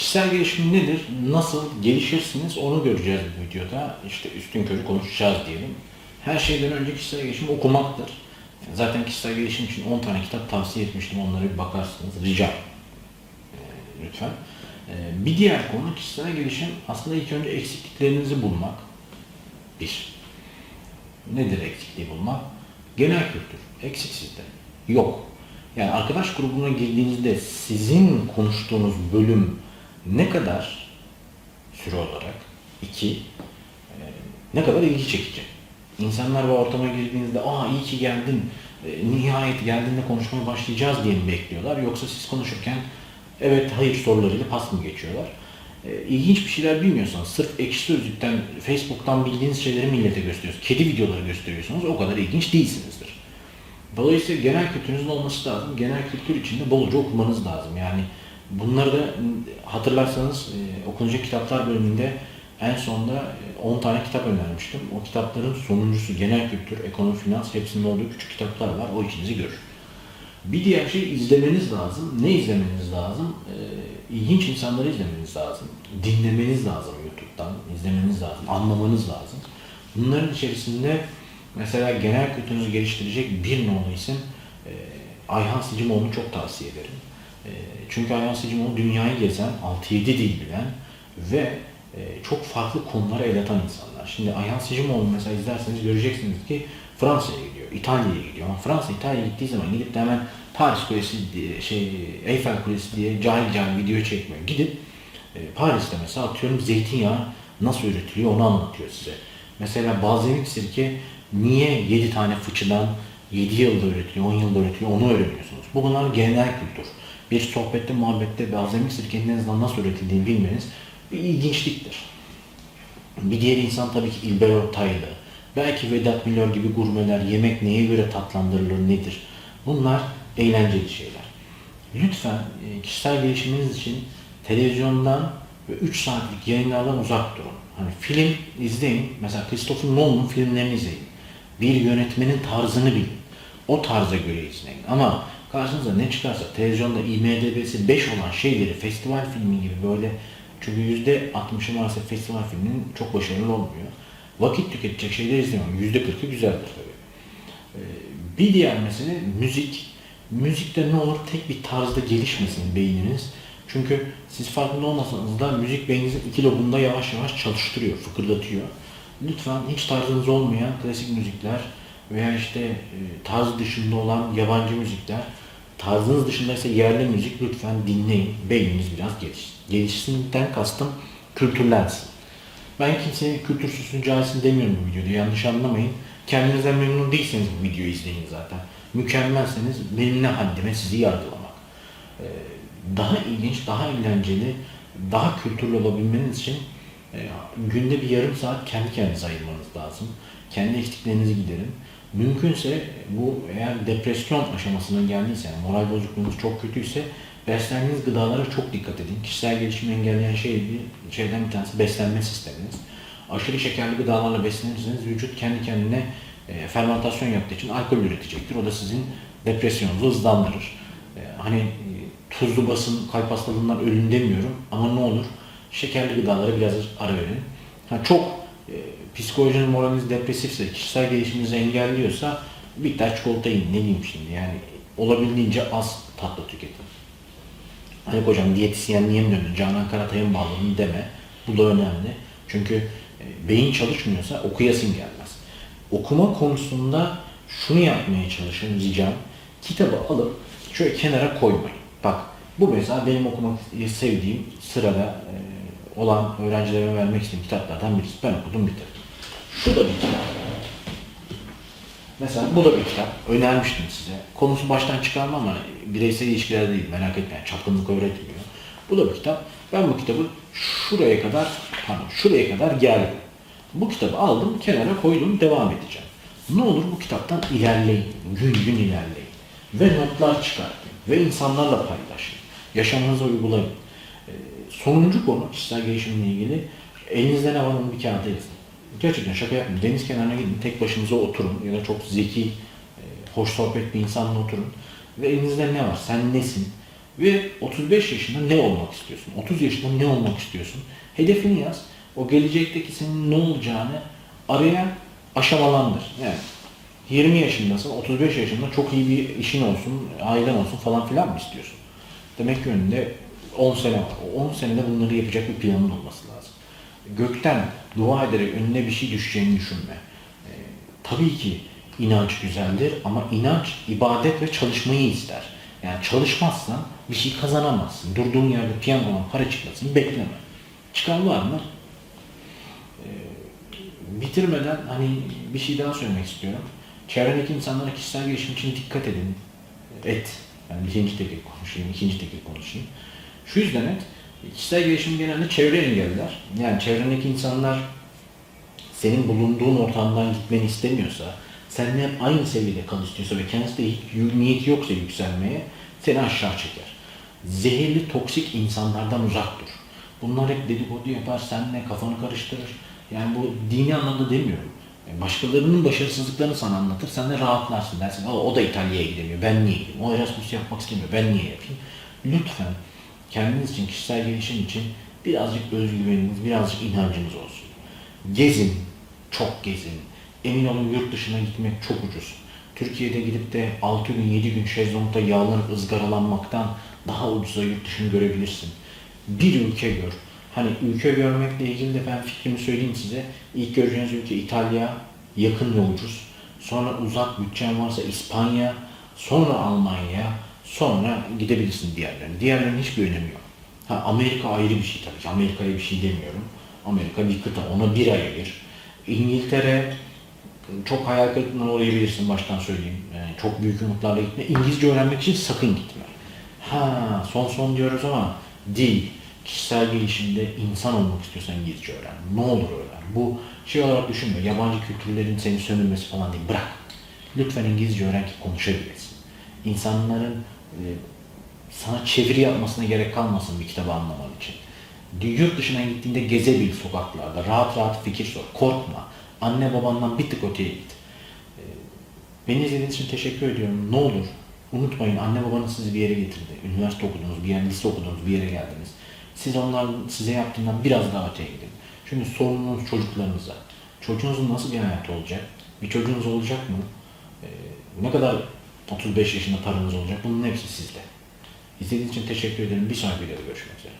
Kişisel gelişim nedir? Nasıl gelişirsiniz onu göreceğiz bu videoda. İşte üstün körü konuşacağız diyelim. Her şeyden önce kişisel gelişim okumaktır. Zaten kişisel gelişim için 10 tane kitap tavsiye etmiştim. Onlara bir bakarsınız. Rica. Ee, lütfen. Ee, bir diğer konu kişisel gelişim aslında ilk önce eksikliklerinizi bulmak. Bir. Nedir eksikliği bulmak? Genel kültür. Eksik sizde. Yok. Yani arkadaş grubuna girdiğinizde sizin konuştuğunuz bölüm ne kadar süre olarak? iki e, ne kadar ilgi çekici? İnsanlar bu ortama girdiğinizde aa iyi ki geldin, e, nihayet geldiğinde konuşmaya başlayacağız diye mi bekliyorlar? Yoksa siz konuşurken evet hayır sorularıyla pas mı geçiyorlar? E, ilginç bir şeyler bilmiyorsanız, sırf ekşi sözlükten, Facebook'tan bildiğiniz şeyleri millete gösteriyorsunuz, kedi videoları gösteriyorsunuz, o kadar ilginç değilsinizdir. Dolayısıyla genel kültürünüzün olması lazım. Genel kültür içinde bolca okumanız lazım. Yani bunları da hatırlarsanız e, okunacak kitaplar bölümünde en sonda e, 10 tane kitap önermiştim. O kitapların sonuncusu genel kültür, ekonomi, finans hepsinin olduğu küçük kitaplar var. O işinizi görür. Bir diğer şey izlemeniz lazım. Ne izlemeniz lazım? Ee, ilginç insanları izlemeniz lazım. Dinlemeniz lazım YouTube'dan. izlemeniz lazım. Anlamanız lazım. Bunların içerisinde mesela genel kültürünüzü geliştirecek bir nolu isim e, Ayhan Sicimoğlu'nu çok tavsiye ederim. E, çünkü Ayhan Sicimoğlu dünyayı gezen, 6-7 dil bilen ve e, çok farklı konulara el atan insanlar. Şimdi Ayhan Sicimoğlu mesela izlerseniz göreceksiniz ki Fransa'ya gidiyor, İtalya'ya gidiyor. Ama Fransa, İtalya'ya gittiği zaman gidip de hemen Paris Kulesi diye, şey, Eiffel Kulesi diye cahil cahil video çekmiyor. Gidip e, Paris'te mesela atıyorum zeytinyağı nasıl üretiliyor onu anlatıyor size. Mesela balzamik sirke niye 7 tane fıçıdan 7 yılda üretiliyor, 10 yılda üretiliyor onu öğreniyorsunuz. Bu bunlar genel kültür. Bir sohbette, muhabbette balzamik sirkenin en azından nasıl üretildiğini bilmeniz bir ilginçliktir. Bir diğer insan tabii ki İlber Ortaylı. Belki Vedat Milor gibi gurmeler, yemek neye göre tatlandırılır, nedir? Bunlar eğlenceli şeyler. Lütfen e, kişisel gelişiminiz için televizyondan ve 3 saatlik yayınlardan uzak durun. Hani film izleyin. Mesela Christopher Nolan'ın filmlerini izleyin. Bir yönetmenin tarzını bilin. O tarza göre izleyin. Ama karşınıza ne çıkarsa televizyonda IMDB'si 5 olan şeyleri festival filmi gibi böyle çünkü %60'ı maalesef festival filminin çok başarılı olmuyor. Vakit tüketecek şeyler izliyorum. %40'ı güzeldir tabii. Ee, Bir diğer mesele müzik. Müzikte ne olur tek bir tarzda gelişmesin beyniniz. Çünkü siz farkında olmasanız da müzik beyninizin iki lobunda yavaş yavaş çalıştırıyor, fıkırdatıyor. Lütfen hiç tarzınız olmayan klasik müzikler veya işte e, tarz dışında olan yabancı müzikler, tarzınız dışında ise yerli müzik lütfen dinleyin. Beyniniz biraz geliş. Gelişsinden kastım kültürlensin. Ben kimseye kültürsüzsün, cahilsin demiyorum bu videoda. Yanlış anlamayın. Kendinizden memnun değilseniz bu videoyu izleyin zaten. Mükemmelseniz benim ne haddime sizi yargılamak. Ee, Daha ilginç, daha eğlenceli, daha kültürlü olabilmeniz için e, günde bir yarım saat kendi kendinize ayırmanız lazım. Kendi eksiklerinizi giderin. Mümkünse bu eğer depresyon aşamasına geldiyse, yani moral bozukluğunuz çok kötüyse beslendiğiniz gıdalara çok dikkat edin. Kişisel gelişimi engelleyen şey bir şeyden bir tanesi beslenme sisteminiz. Aşırı şekerli gıdalarla beslenirseniz vücut kendi kendine e, fermentasyon yaptığı için alkol üretecektir. O da sizin depresyonunuzu hızlandırır. E, hani e, tuzlu basın, kalp hastalığından ölün demiyorum ama ne olur şekerli gıdalara biraz ara verin. Ha, çok e, psikolojinin moraliniz depresifse, kişisel gelişiminizi engelliyorsa bir tane çikolata yiyin. Ne diyeyim şimdi yani olabildiğince az tatlı tüketin. Hani hocam diyetisyenliğe mi döndün, Canan Karatay'a mı deme. Bu da önemli. Çünkü e, beyin çalışmıyorsa okuyasın gelmez. Okuma konusunda şunu yapmaya çalışın ricam. Kitabı alıp şöyle kenara koymayın. Bak bu mesela benim okumak sevdiğim sırada e, olan öğrencilerime vermek istediğim kitaplardan birisi. Ben okudum bitirdim. Şu da bir kitap. Mesela bu da bir kitap. Önermiştim size. Konusu baştan çıkarma ama bireysel ilişkiler değil. Merak etmeyin. Çapkınlık öğretmiyor. Bu da bir kitap. Ben bu kitabı şuraya kadar, pardon şuraya kadar geldim. Bu kitabı aldım, kenara koydum, devam edeceğim. Ne olur bu kitaptan ilerleyin. Gün gün ilerleyin. Ve notlar çıkartın. Ve insanlarla paylaşın. Yaşamınıza uygulayın. Ee, sonuncu konu kişisel gelişimle ilgili. Elinizde ne var bir kağıda yazın. Gerçekten şaka yapmayın. Deniz kenarına gidin, tek başınıza oturun ya da çok zeki, e, hoş sohbet bir insanla oturun. Ve elinizde ne var? Sen nesin? Ve 35 yaşında ne olmak istiyorsun? 30 yaşında ne olmak istiyorsun? Hedefini yaz. O gelecekteki senin ne olacağını araya aşamalandır. Yani 20 yaşındasın, 35 yaşında çok iyi bir işin olsun, ailen olsun falan filan mı istiyorsun? Demek ki önünde 10 sene var. O 10 senede bunları yapacak bir planın olması lazım. Gökten dua ederek önüne bir şey düşeceğini düşünme. Ee, tabii ki inanç güzeldir ama inanç ibadet ve çalışmayı ister. Yani çalışmazsan bir şey kazanamazsın. Durduğun yerde piyangodan para çıkmasını bekleme. Çıkan var mı? bitirmeden hani bir şey daha söylemek istiyorum. Çevrendeki insanlara kişisel gelişim için dikkat edin. Et. Yani birinci tekil konuşayım, ikinci tekil konuşayım. Şu yüzden et. Kişisel gelişim genelde çevre engeller. Yani çevrendeki insanlar senin bulunduğun ortamdan gitmeni istemiyorsa, seninle aynı seviyede kal istiyorsa ve kendisi de hiç niyeti yoksa yükselmeye seni aşağı çeker. Zehirli, toksik insanlardan uzak dur. Bunlar hep dedikodu yapar, seninle kafanı karıştırır. Yani bu dini anlamda demiyorum. Yani Başkalarının başarısızlıklarını sana anlatır, sen de rahatlarsın. Dersin, "Aa, o da İtalya'ya gidemiyor, ben niye gideyim? O Erasmus yapmak istemiyor, ben niye yapayım? Lütfen kendiniz için, kişisel gelişim için birazcık özgüveniniz, birazcık inancınız olsun. Gezin, çok gezin. Emin olun yurt dışına gitmek çok ucuz. Türkiye'de gidip de 6 gün, 7 gün şezlongda yağlanıp ızgaralanmaktan daha ucuza yurt dışını görebilirsin. Bir ülke gör. Hani ülke görmekle ilgili de ben fikrimi söyleyeyim size. İlk göreceğiniz ülke İtalya, yakın ve ucuz. Sonra uzak bütçen varsa İspanya, sonra Almanya, sonra gidebilirsin diğerlerine. Diğerlerinin hiçbir önemi yok. Ha, Amerika ayrı bir şey tabii ki. Amerika'ya bir şey demiyorum. Amerika bir kıta, ona bir ay ayır. İngiltere çok hayal kırıklığına uğrayabilirsin baştan söyleyeyim. Yani çok büyük umutlarla gitme. İngilizce öğrenmek için sakın gitme. Ha son son diyoruz ama değil. Kişisel gelişimde insan olmak istiyorsan İngilizce öğren. Ne olur öğren. Bu şey olarak düşünme. Yabancı kültürlerin seni sömürmesi falan değil. Bırak. Lütfen İngilizce öğren ki konuşabilesin. İnsanların e, sana çeviri yapmasına gerek kalmasın bir kitabı anlaman için. Yurt dışına gittiğinde gezebil sokaklarda, rahat rahat fikir sor, korkma. Anne babandan bir tık öteye git. Ee, Beni izlediğiniz için teşekkür ediyorum. Ne olur unutmayın anne babanız sizi bir yere getirdi. Üniversite okudunuz, bir yer, lise okudunuz, bir yere geldiniz. Siz onların size yaptığından biraz daha öteye gidin. Çünkü sorununuz çocuklarınıza. Çocuğunuzun nasıl bir hayatı olacak? Bir çocuğunuz olacak mı? Ee, ne kadar 35 yaşında paranız olacak? Bunun hepsi sizde. İzlediğiniz için teşekkür ederim. Bir sonraki videoda görüşmek üzere.